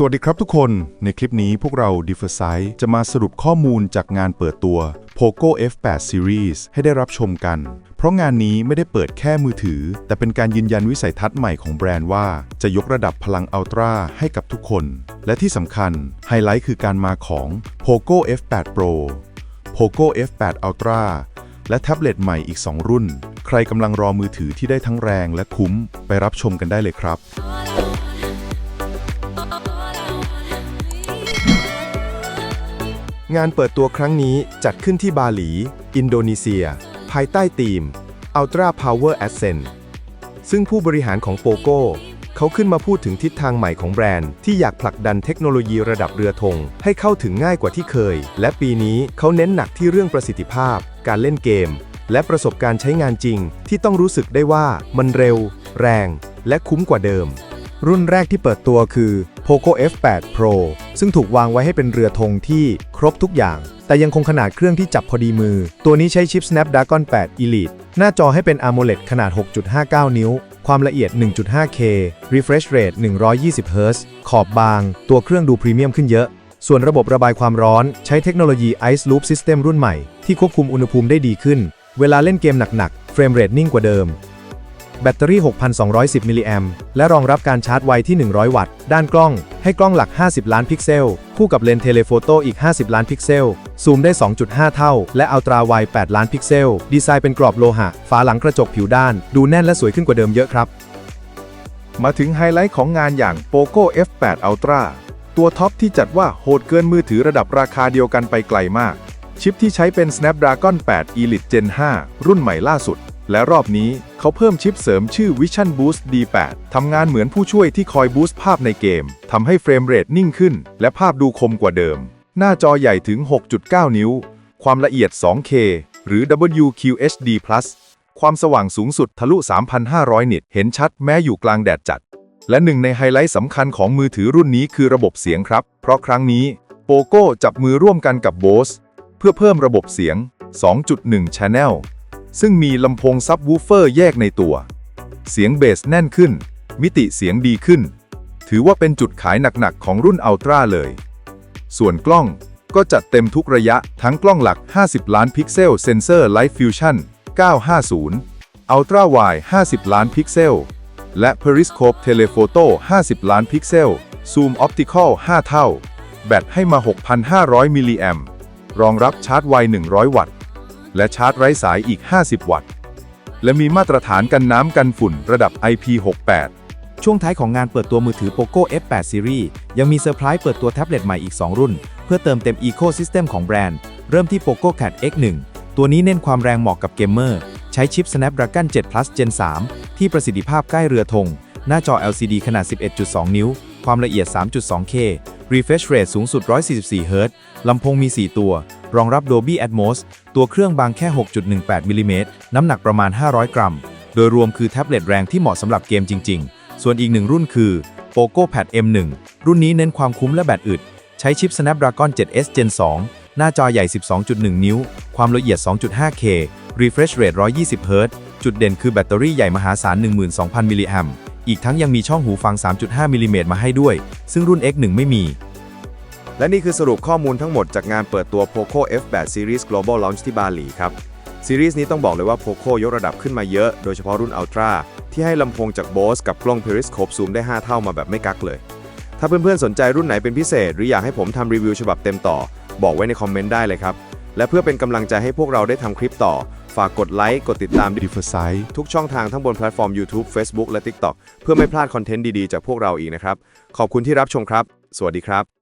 สวัสดีครับทุกคน ในคลิปนี้พวกเรา d i f f e r s i t e จะมาสรุปข้อมูลจากงานเปิดตัว POCO F8 Series ให้ได้รับชมกัน เพราะงานนี้ไม่ได้เปิดแค่มือถือ แต่เป็นการยืนยันวิสัยทัศน์ใหม่ของแบรนด์ว่า จะยกระดับพลังอัลตร้าให้กับทุกคน และที่สำคัญ ไฮไลท์คือการมาของ POCO F8 Pro POCO F8 Ultra และแท็บเล็ตใหม่อีก 2 รุ่น ใครกำลังรอมือถือที่ได้ทั้งแรงและคุ้ม ไปรับชมกันได้เลยครับ งานเปิดตัวครั้งนี้จัดขึ้นที่บาหลี อินโดนีเซีย ภายใต้ธีม Ultra Power Ascent ซึ่งผู้บริหารของโปโก้เขาขึ้นมาพูดถึงทิศทางใหม่ของแบรนด์ ที่อยากผลักดันเทคโนโลยีระดับเรือธง ให้เข้าถึงง่ายกว่าที่เคย และปีนี้เขาเน้นหนักที่เรื่องประสิทธิภาพ การเล่นเกม และประสบการณ์ใช้งานจริง ที่ต้องรู้สึกได้ว่ามันเร็ว แรง และคุ้มกว่าเดิม รุ่นแรกที่เปิดตัวคือ POCO F8 Pro ซึ่งถูกวางไว้ให้เป็นเรือธงที่ครบทุกอย่าง แต่ยังคงขนาดเครื่องที่จับพอดีมือ ตัวนี้ใช้ชิป Snapdragon 8 Elite หน้าจอให้เป็น AMOLED ขนาด 6.59 นิ้ว ความละเอียด 1.5K refresh rate 120 Hz ขอบบาง ตัวเครื่องดูพรีเมียมขึ้นเยอะ ส่วนระบบระบายความร้อนใช้เทคโนโลยี Ice Loop System รุ่นใหม่ ที่ควบคุมอุณหภูมิได้ดีขึ้น เวลาเล่นเกมหนักๆ เฟรมเรทนิ่งกว่าเดิม แบตเตอรี่ 6,210 มิลลิแอมและรองรับการชาร์จไวที่ 100 วัตต์ ด้านกล้อง ให้กล้องหลัก 50 ล้านพิกเซล คู่กับเลนส์เทเลโฟโต้อีก 50 ล้านพิกเซล ซูมได้ 2.5 เท่า และอัลตราไว8ล้านพิกเซล ดีไซน์เป็นกรอบโลหะ ฝาหลังกระจกผิวด้าน ดูแน่นและสวยขึ้นกว่าเดิมเยอะครับ มาถึงไฮไลท์ของงานอย่าง POCO F8 Ultra ตัวท็อปที่จัดว่าโหดเกินมือถือระดับราคาเดียวกันไปไกลมาก ชิปที่ใช้เป็น Snapdragon 8 Elite Gen 5 รุ่นใหม่ล่าสุด และรอบนี้เขาเพิ่มชิปเสริมชื่อ Vision Boost D8 ทำงานเหมือนผู้ช่วยที่คอยบูสต์ภาพในเกม ทำให้เฟรมเรทนิ่งขึ้น และภาพดูคมกว่าเดิม หน้าจอใหญ่ถึง 6.9 นิ้ว ความละเอียด 2K หรือ WQHD+ ความสว่างสูงสุดทะลุ 3,500 นิต เห็นชัดแม้อยู่กลางแดดจัด และหนึ่งในไฮไลท์สำคัญของมือถือรุ่นนี้คือระบบเสียงครับ เพราะครั้งนี้โปโก้จับมือร่วมกันกับ Bose เพื่อเพิ่มระบบเสียง 2.1 Channel ซึ่งมีลำโพงซับวูเฟอร์แยกในตัว เสียงเบสแน่นขึ้น มิติเสียงดีขึ้น ถือว่าเป็นจุดขายหนักๆ ของรุ่นอัลตร้าเลย ส่วนกล้องก็จัดเต็มทุกระยะทั้งกล้องหลัก 50 ล้านพิกเซลเซนเซอร์ Light Fusion 950 Ultra Wide 50 ล้านพิกเซล และ Periscope Telephoto 50 ล้านพิกเซล Zoom Optical 5 เท่า แบตให้มา 6,500 มิลลิแอมรองรับชาร์จไว 100 วัตต์ และชาร์จไร้สายอีก 50 วัตต์ และมีมาตรฐานกันน้ำกันฝุ่นระดับ IP68 ช่วงท้ายของงานเปิดตัวมือถือ POCO F8 Series ยังมีเซอร์ไพรส์เปิดตัวแท็บเล็ตใหม่อีก 2 รุ่น เพื่อเติมเต็ม Ecosystem ของแบรนด์ เริ่มที่ POCO Cat X1 ตัวนี้เน้นความแรงเหมาะกับเกมเมอร์ ใช้ชิป Snapdragon 7 Plus Gen 3 ที่ประสิทธิภาพใกล้เรือธง หน้าจอ LCD ขนาด 11.2 นิ้ว ความละเอียด 3.2K Refresh Rate สูงสุด 144 Hz ลำโพงมี 4 ตัว รองรับ Dolby Atmos ตัวเครื่องบางแค่ 6.18 มิลลิเมตร น้ำหนักประมาณ 500 กรัม โดยรวมคือแท็บเล็ตแรงที่เหมาะสำหรับเกมจริง ๆ ส่วนอีกหนึ่งรุ่นคือ POCO Pad M1 รุ่นนี้เน้นความคุ้มและแบตอึด ใช้ชิป Snapdragon 7S Gen 2 หน้าจอใหญ่ 12.1 นิ้ว ความละเอียด 2.5K Refresh Rate 120 Hz จุดเด่นคือแบตเตอรี่ใหญ่มหาศาล 12,000 มิลลิแอมป์อีกทั้งยังมีช่องหูฟัง 3.5 มิลลิเมตรมาให้ด้วย ซึ่งรุ่น X1 ไม่มี และนี่คือสรุปข้อมูลทั้งหมดจากงานเปิดตัว POCO F8 Series Global Launch ที่บาหลีครับ ซีรีส์นี้ต้องบอกเลยว่า POCO ยกระดับขึ้นมาเยอะ โดยเฉพาะรุ่น Ultra ที่ให้ลำโพงจาก Bose กับกล้อง Periscope ซูมได้ 5 เท่ามาแบบไม่กักเลย ถ้าเพื่อนๆสนใจรุ่นไหนเป็นพิเศษ หรืออยากให้ผมทำรีวิวฉบับเต็มต่อ บอกไว้ในคอมเมนต์ได้เลยครับ และเพื่อเป็นกำลังใจให้พวกเราได้ทำคลิปต่อ ฝากกดไลค์ กดติดตาม d i f f e r s i t e ทุกช่องทางทั้งบนแพลตฟอร์ม YouTube Facebook และ TikTok เพื่อไม่พลาดคอนเทนต์ดีๆจากพวกเราอีกนะครับ ขอบคุณที่รับชมครับ สวัสดีครับ